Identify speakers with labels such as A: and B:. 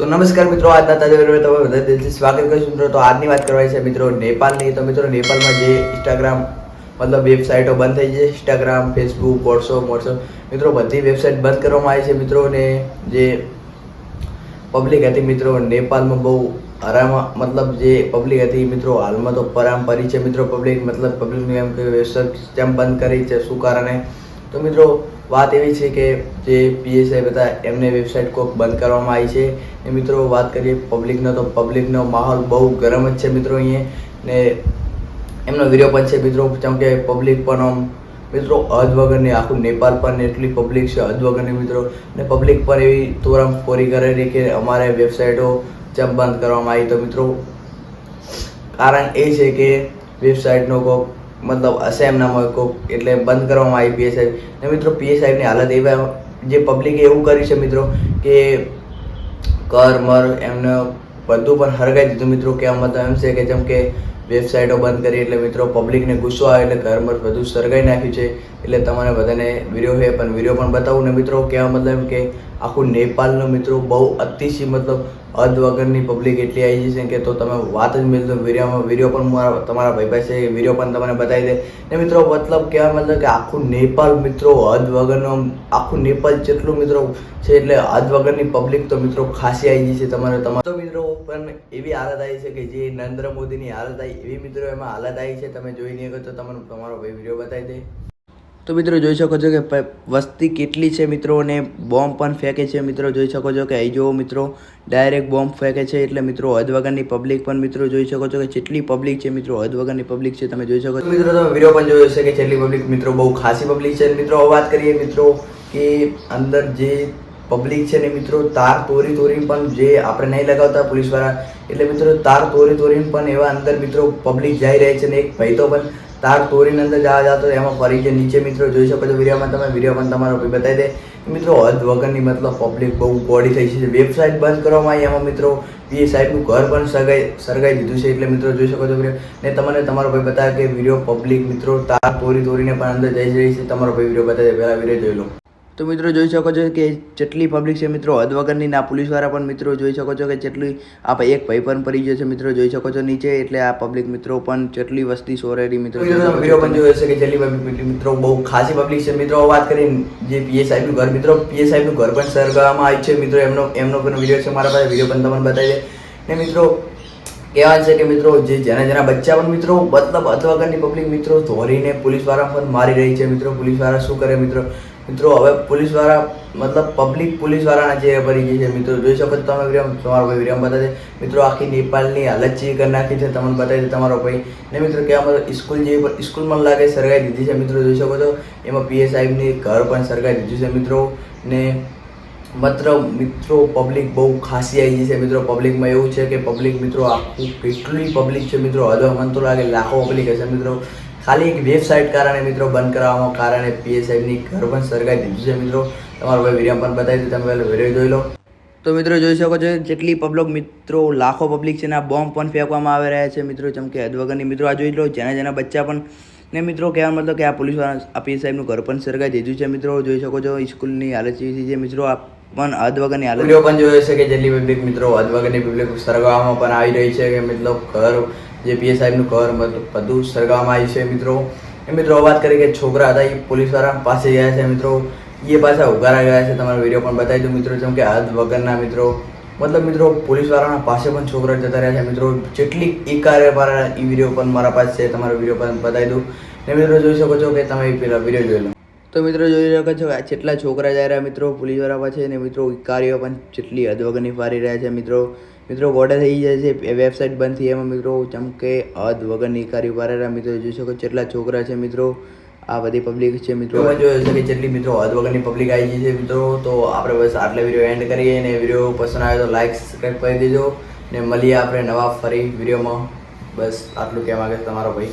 A: તો નમસ્કાર મિત્રો, આજના તાજા વિડીયોમાં તમે બધા દિલથી સ્વાગત કરું છું. મિત્રો, તો આજની વાત કરવાની છે મિત્રો નેપાળની તો મિત્રો નેપાળમાં જે ઇન્સ્ટાગ્રામ મતલબ વેબસાઇટો બંધ થઈ છે ઇન્સ્ટાગ્રામ ફેસબુક વોટ્સઅપ વોટ્સઅપ મિત્રો, બધી વેબસાઇટ બંધ કરવામાં આવી છે. મિત્રો, ને જે પબ્લિક હતી મિત્રો નેપાળમાં બહુ આરામ મતલબ જે પબ્લિક હતી, મિત્રો, હાલમાં તો પરામપરી છે. મિત્રો પબ્લિક મતલબ પબ્લિકની એમ કે વેબસાઇટ કેમ બંધ કરી છે, શું કારણે? તો મિત્રો વાત એવી છે કે જે પીએસઆઈ બધા એમને વેબસાઇટ કોક બંધ કરવામાં આવી છે. ને મિત્રો, વાત કરીએ પબ્લિકનો તો પબ્લિકનો માહોલ બહુ ગરમ જ છે મિત્રો અહીંયા. ને એમનો વીડિયો પણ છે મિત્રો, જેમ કે પબ્લિક પણ આમ, મિત્રો, હદ વગરની આખું નેપાળ પણ એટલી પબ્લિક છે, હદ વગરની મિત્રો. ને પબ્લિક પણ એવી તોરમ ફોરી કરેલી કે અમારે વેબસાઇટો જેમ બંધ કરવામાં આવી. તો મિત્રો, કારણ એ છે કે વેબસાઇટનો કોક મતલબ હશે એમના હોય કોક એટલે બંધ કરવામાં આવી પીએસઆઈ ને મિત્રો પીએસઆઈની હાલત એવા જે પબ્લિકે એવું કરી છે મિત્રો કે કર, મર એમને બધું પણ હરગાઈ દીધું મિત્રો કે મતલબ એમ છે કે જેમ કે વેબસાઇટો બંધ કરી એટલે મિત્રો પબ્લિકને ગુસ્સો આવે એટલે ઘર મર બધું સળગાઈ નાખ્યું છે. એટલે તમારે બધાને વીડિયો છે પણ વીડિયો પણ બતાવું ને મિત્રો કહેવા મતલબ એમ કે આખું નેપાળનો મિત્રો બહુ અતિશય મતલબ હદ વગરની પબ્લિક એટલી આવી છે કે તો તમે વાત જ મિલજો વિડીયોમાં, વીડિયો પણ મારા, તમારા ભાઈ પાસે વીડિયો પણ તમને બતાવી દે. ને મિત્રો, મતલબ કહેવા મતલબ કે આખું નેપાળ મિત્રો હદ વગરનો, આખું નેપાળ જેટલું મિત્રો છે એટલે હદ વગરની પબ્લિક તો મિત્રો ખાસી આવી જશે તમારે તમારે. તો મિત્રો, પણ એવી હાલત આવી છે કે જે નરેન્દ્ર મોદીની હાલત આવી, એવી મિત્રો એમાં હાલત આવી છે, તમે જોઈ નહીં તો તમને, તમારો ભાઈ વીડિયો બતાવી દે. તો મિત્રો જોઈ શકો છો કે વસ્તી કેટલી છે મિત્રો અને બોમ્બ પણ ફેંકે છે. મિત્રો જોઈ શકો છો કે અહીં જુઓ મિત્રો, ડાયરેક્ટ બોમ્બ ફેંકે છે એટલે મિત્રો હદ વગરની પબ્લિક પણ મિત્રો જોઈ શકો છો કે જેટલી પબ્લિક છે મિત્રો હદ વગરની પબ્લિક છે. તમે જોઈ શકો છો. મિત્રો તમે વીડિયો પણ જોયો છે કે જેટલી પબ્લિક મિત્રો બહુ ખાસી પબ્લિક છે. મિત્રો વાત કરીએ મિત્રો કે અંદર જે પબ્લિક છે ને મિત્રો તાર તોરી તોરી પણ જે આપણે નહીં લગાવતા પોલીસવાળા, એટલે મિત્રો તાર તોરી તોરીને પણ એવા અંદર મિત્રો પબ્લિક જઈ રહી છે ને એક ભાઈ તો પણ તાર તોરીની અંદર જવા જતો એમાં ફરી જે નીચે મિત્રો જોઈ શકો છો વિડીયોમાં, તમે વીડિયો પણ તમારો બતાવી દે. મિત્રો, હદ વગરની મતલબ પબ્લિક બહુ બોડી થઈ છે. વેબસાઇટ બંધ કરવામાં આવી, એમાં મિત્રો પીએ સાહેબનું ઘર પણ સગાઈ, સળગાઈ દીધું છે. એટલે મિત્રો જોઈ શકો છો વીડિયો. ને તમને તમારો ભાઈ બતાવે કે વીડિયો પબ્લિક મિત્રો તાર તોરી તોરીને પણ અંદર જઈ રહી છે. તમારો ભાઈ વીડિયો બતાવે પહેલાં વીડિયો જોઈ લો. તો મિત્રો જોઈ શકો છો કે જેટલી પબ્લિક છે મિત્રો હદ વગરની ના પોલીસવાળા પણ મિત્રો જોઈ શકો છો કે જેટલી આ ભાઈ એક ભાઈ પણ પડી ગયો છે મિત્રો જોઈ શકો છો નીચે એટલે આ પબ્લિક મિત્રો પણ જેટલી વસ્તી સોરેરી મિત્રો વીડિયો પણ જોયો હશે કે જેટલી પબ્લિક મિત્રો બહુ ખાસી પબ્લિક છે. મિત્રો વાત કરીને જે પીએ સાહેબનું ઘર મિત્રો પીએ સાહેબનું ઘર પણ સળગાવવામાં આવ્યું છે. મિત્રો એમનો એમનો પણ વીડિયો છે મારા પાસે વીડિયો પણ તમને બતાવી દે ને મિત્રો કહેવાય છે કે મિત્રો જે જેના જેના બચ્ચા પણ મિત્રો મતલબ અથવાગરની પબ્લિક મિત્રો ધોરીને પોલીસવાળા પણ મારી રહી છે. મિત્રો પોલીસવાળા શું કરે મિત્રો? મિત્રો, હવે પોલીસવાળા મતલબ પબ્લિક પોલીસવાળાના ચહેરા ભરી ગઈ છે, મિત્રો, જોઈ શકો તમે વિરામ તમારો ભાઈ વિરામ બતાવે મિત્રો, આખી નેપાળની હાલત ચી કરી નાખી છે, તમને બતાવી તમારો ભાઈ. ને મિત્રો કહેવા મતલબ સ્કૂલ જેવી મને લાગે સરગાઈ દીધી છે, મિત્રો, જોઈ શકો છો. એમાં પીએ સાહેબની ઘર પણ સરગાઈ દીધું છે, મિત્રો. ને માત્ર મિત્રો પબ્લિક બહુ ખાસી આવી છે, મિત્રો. પબ્લિકમાં એવું છે કે પબ્લિક મિત્રો, આખું કેટલી પબ્લિક છે, મિત્રો. હદો મને તો લાગે લાખો પબ્લિક હશે, મિત્રો. ખાલી એક વેબસાઇટ કારણે મિત્રો બંધ કરાવવામાં કારણે પીએસઆઈની ઘર પણ સળગાઈ દીધું છે મિત્રો. તમારો ભાઈ વીડિયો પણ બતાવી દે તમે પહેલાં વીડિયો જોઈ લો. તો મિત્રો જોઈ શકો છો, જેટલી પબ્લિક મિત્રો, લાખો પબ્લિક છે ને આ બોમ્બ પણ ફેંકવામાં આવી રહ્યા છે મિત્રો. જેમ કે હદવગરની મિત્રો આ જોઈ લો, જેના જેના બચ્ચા પણ ને મિત્રો કહેવા મતલબ કે આ પોલીસવાળા આ પી સાહેબનું ઘર પણ સરગાઈ દીધું છે મિત્રો. જોઈ શકો છો, સ્કૂલની હાલત જેવી છે મિત્રો આ પણ હદ વગરની હાલત પણ જોયો છે જેટલી પબ્લિક મિત્રો હદ વગરની પબ્લિક સરગાવવામાં પણ આવી રહી છે કે મતલબ ઘર જે પીએ સાહેબનું કવર બધું સળગાવવામાં આવી છે મિત્રો. એ મિત્રો વાત કરી કે છોકરા હતા, એ પોલીસવાળા પાસે ગયા છે મિત્રો. એ પાછા ઉગારા ગયા છે. તમારો વીડિયો પણ બતાવી દઉં મિત્રો, જેમ કે હાથ વગરના મિત્રો. મતલબ મિત્રો પોલીસવાળાના પાસે પણ છોકરા જતા રહ્યા છે મિત્રો. જેટલી એકારે મારા એ વીડિયો પણ મારા પાસે છે, તમારો વીડિયો પણ બતાવી દઉં. ને મિત્રો જોઈ શકો છો કે તમે પેલા વીડિયો જોઈ લો. તો મિત્રો જોઈ શકો છો આ જેટલા છોકરા જઈ રહ્યા મિત્રો પોલીસવાળા પાસે, ને મિત્રો ઇકારીઓ પણ જેટલી હદ વગરની ફારી રહ્યા છે મિત્રો. મિત્રો બોર્ડર થઈ જાય છે. વેબસાઇટ બંધ થઈ એમાં મિત્રો ચમકે હદ વગરની કાર્યો ફારી મિત્રો, જોઈ શકો કેટલા છોકરા છે મિત્રો, આ બધી પબ્લિક છે મિત્રો. જોઈ શકે જેટલી મિત્રો હદ વગરની પબ્લિક આવી ગઈ છે મિત્રો. તો આપણે બસ આટલે વીડિયો એન્ડ કરીએ અને વીડિયો પસંદ આવે તો લાઈક સબસ્ક્રાઈબ કરી દેજો. ને મળીએ આપણે નવા ફરી વિડીયોમાં બસ આટલું કહેવા માગે તમારો ભાઈ.